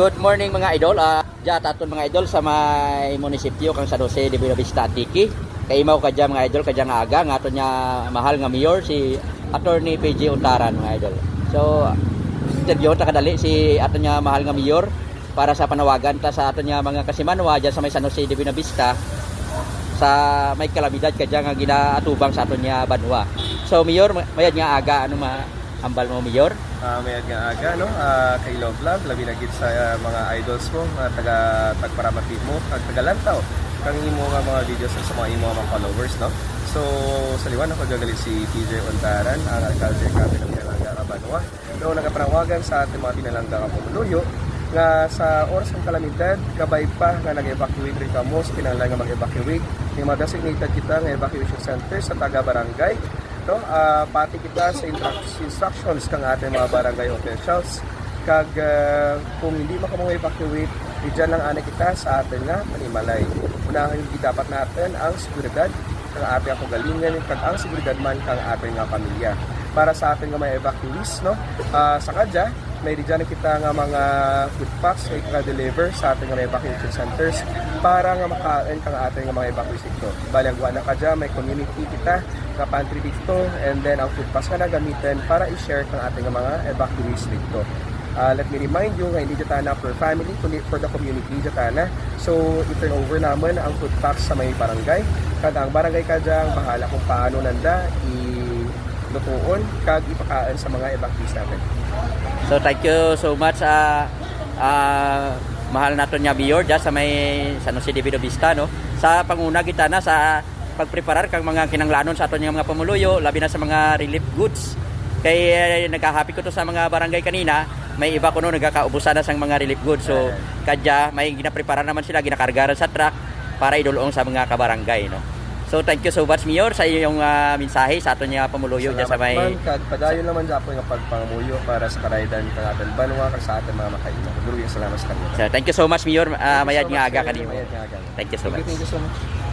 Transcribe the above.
Good morning mga idol. Uh, Diyan aton mga idol sa may munisipyo kang San Jose de Buenavista Antique. Kay imaw ka dyan mga idol kadya nga aga nga aton niya mahal nga mayor si Attorney PG Untaran mga idol. So interview ta kadali si aton niya mahal nga mayor para sa panawagan ta sa aton niya mga kasimanwa dyan sa may San Jose de Buenavista sa may kalamidad kadya nga ginaatubang sa aton niya banwa. So mayor mayad nga aga ano ma ambal mo mayor? Uh, may nga aga, no? Ah, kay Love Love, labi na sa ah, mga idols mo, mga taga tagparamatid mo, kag taga lantaw. Kang imo nga mga videos sa mga imo mga followers, no? So, sa liwan ako gagalit si PJ Ontaran, ang alkalde kami ng Pinalangga Kabanwa. Noong nagapanawagan sa ating mga Pinalangga Kapumuluyo, nga sa oras ng kalamidad, kabay pa nga nag-evacuate rin kamo sa kinahanglan nga mag-evacuate. Yung mga designated kita nga evacuation center sa taga-barangay, no? Ah, pati kita sa instruc- instructions kang ating mga barangay officials. Kag ah, kung hindi makamang evacuate diyan lang ana kita sa atin nga manimalay. Unahan hindi dapat natin ang seguridad kang ating galingan kag ang seguridad man kang ating nga pamilya. Para sa ating nga mga evacuees no? Ah, sa kadya may diyan kita nga mga food packs ay ka-deliver sa ating mga evacuation centers para nga makain kang ating nga mga evacuees dito. Bali ang na ka dyan, may community kita nga pantry dito and then ang food packs nga na gamitin para i-share kang ating mga evacuees dito. Ah, let me remind you nga hindi dyan na for family, kundi for the community dyan na. So, i-turn over naman ang food packs sa may barangay. Kada ang barangay ka dyan, bahala kung paano nanda i-lutuon kag ipakain sa mga evacuees natin. So thank you so much ah ah, mahal naton nga mayor dyan sa may San Jose de Vista no. Sa panguna kita na sa pagpreparar kang mga kinanglanon sa aton mga pamuluyo labi na sa mga relief goods. Kay eh, nagkahappy ko to sa mga barangay kanina, may iba ko no nagkakaubusan na sa mga relief goods. So kadya may ginaprepara naman sila ginakargaran sa truck para idulong sa mga kabarangay no. So thank you so much Mayor sa iyong ah, mensahe sa aton nga pamuluyo dyan sa may man, kag padayon naman sa po nga pagpangamuyo para sa karaydan kang atin banwa kag sa atin mga makaino. Guru salamat sa kanila. So, thank you so much Mayor. Ah, mayad nga aga kanimo. Thank you so much. Thank you so much.